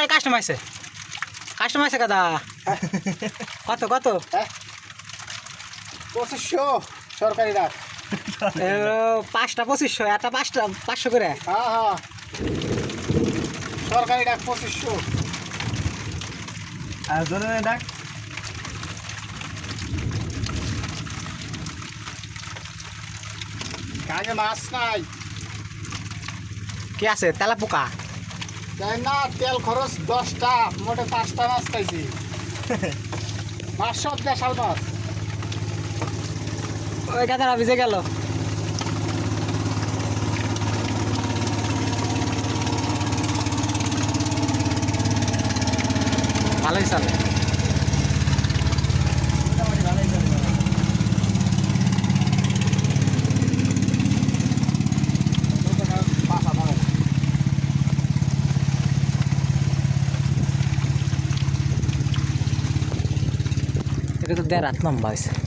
এই কাস্টমার আছে। কাস্টমার আছে কাদা। কত কত? পঁচিশশো সরকারি ডাক পাঁচটা পঁচিশশো একটা পাঁচটা পাঁচশো করে। হ্যাঁ হ্যাঁ। সরকারি ডাক পঁচিশশো। আর জনের ডাক। কাজে মাছ নাই। কি আছে? তেলা পোকা তাই না তেল খরচ দশটা মোটে পাঁচটা মাছ খাইছি। মাছ সব দেশাল মাছ। ওই গাদারা ভিজে গেল। ভালোই চলে। तिकडे तर त्या रातलांबा आहे